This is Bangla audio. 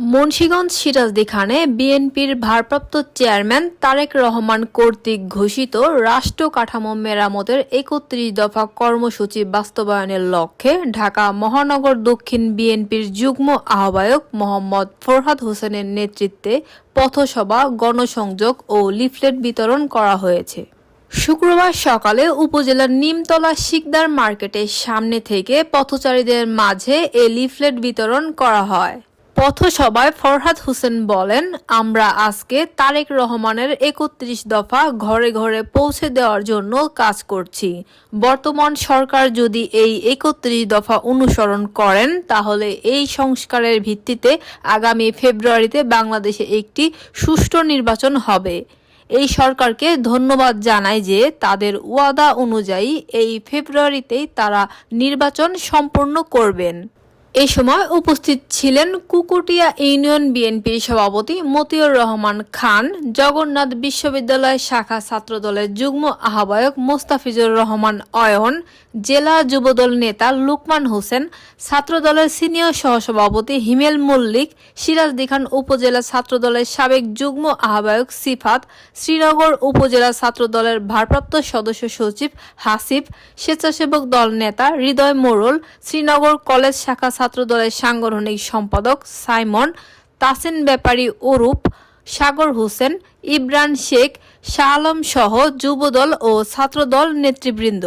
মুন্সিগঞ্জ সিরাজদি খানে বিএনপির ভারপ্রাপ্ত চেয়ারম্যান তারেক রহমান কর্তৃক ঘোষিত রাষ্ট্র কাঠামো মেরামতের একত্রিশ দফা কর্মসূচি বাস্তবায়নের লক্ষ্যে ঢাকা মহানগর দক্ষিণ বিএনপির যুগ্ম আহ্বায়ক মোহাম্মদ ফরহাদ হোসেনের নেতৃত্বে পথসভা, গণসংযোগ ও লিফলেট বিতরণ করা হয়েছে। শুক্রবার সকালে উপজেলার নিমতলা শিকদার মার্কেটের সামনে থেকে পথচারীদের মাঝে এ লিফলেট বিতরণ করা হয়। পথসভায় ফরহাদ হোসেন বলেন, আমরা আজকে তারেক রহমানের একত্রিশ দফা ঘরে ঘরে পৌঁছে দেওয়ার জন্য কাজ করছি। বর্তমান সরকার যদি এই একত্রিশ দফা অনুসরণ করেন, তাহলে এই সংস্কারের ভিত্তিতে আগামী ফেব্রুয়ারিতে বাংলাদেশে একটি সুষ্ঠু নির্বাচন হবে। এই সরকারকে ধন্যবাদ জানাই যে তাদের ওয়াদা অনুযায়ী এই ফেব্রুয়ারিতেই তারা নির্বাচন সম্পন্ন করবেন। এ সময় উপস্থিত ছিলেন কুকুটিয়া ইউনিয়ন বিএনপির সভাপতি মতিউর রহমান খান, জগন্নাথ বিশ্ববিদ্যালয় শাখা ছাত্রদলের যুগ্ম আহ্বায়ক মোস্তাফিজুর রহমান অয়ন, জেলা যুবদল নেতা লুকমান হোসেন, ছাত্রদলের সিনিয়র সহসভাপতি হিমেল মল্লিক সিরাজদিখান উপজেলা ছাত্রদলের সাবেক যুগ্ম আহ্বায়ক সিফাত, শ্রীনগর উপজেলা ছাত্রদলের ভারপ্রাপ্ত সদস্য সচিব হাসিফ, স্বেচ্ছাসেবক দল নেতা হৃদয় মোড়ল শ্রীনগর কলেজ শাখা ছাত্রদলের সাংগঠনিক সম্পাদক সাইমন, তাসিন ব্যাপারী ওরূপ, সাগর হোসেন ইব্রান শেখ, শাহ আলম সহ যুবদল ও ছাত্রদল নেতৃবৃন্দ।